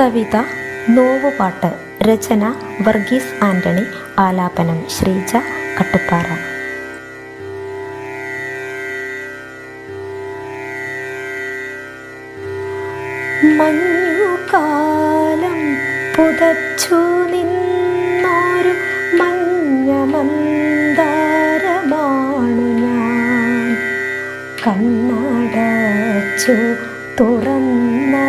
കവിത നോവുപാട്ട് രചന വർഗീസ് ആന്റണി ആലാപനം ശ്രീജ കട്ടുപ്പാറ. മഞ്ഞുകാലം പുതച്ചു നിന്നൊരു മഞ്ഞമന്താരമാണു ഞാൻ. കണ്ണടച്ചു തുറന്ന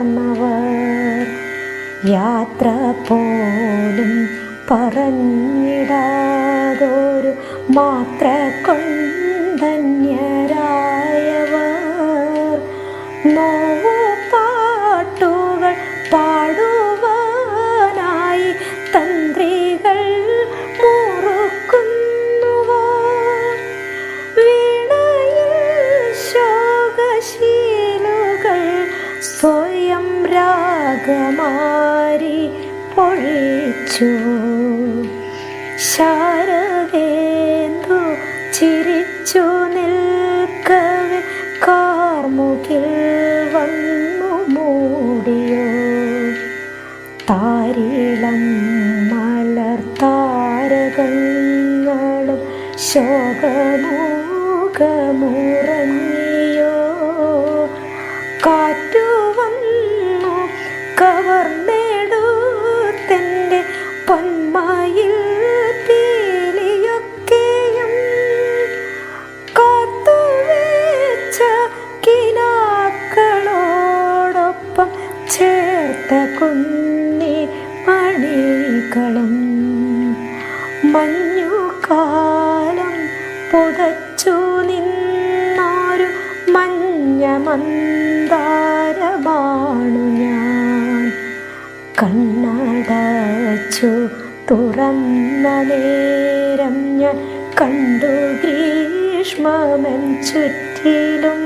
പ്രിയമാർന്നവർ യാത്ര പോലും പറഞ്ഞിടാതൊരു മാത്ര കൊണ്ടന്യരായവർ രാഗമാരി പൊഴിച്ചു. ശാരദേന്ദു ചിരിച്ചു നിൽക്കവെ കാർമുകിൽ വന്നു മൂടിയോ. താരിളം മലർത്താരകങ്ങളും ശോകമൂകമുറങ്ങിയോ ചേർത്ത കുന്നി പണികളും മഞ്ഞുകാലം പുതച്ചു നിന്നൊരു മഞ്ഞ മന്ദാരമാണു ഞാൻ. കണ്ണടച്ചു തുറന്ന നേരം ഞാൻ കണ്ടു ഗ്രീഷ്മമൻ ചുറ്റിലും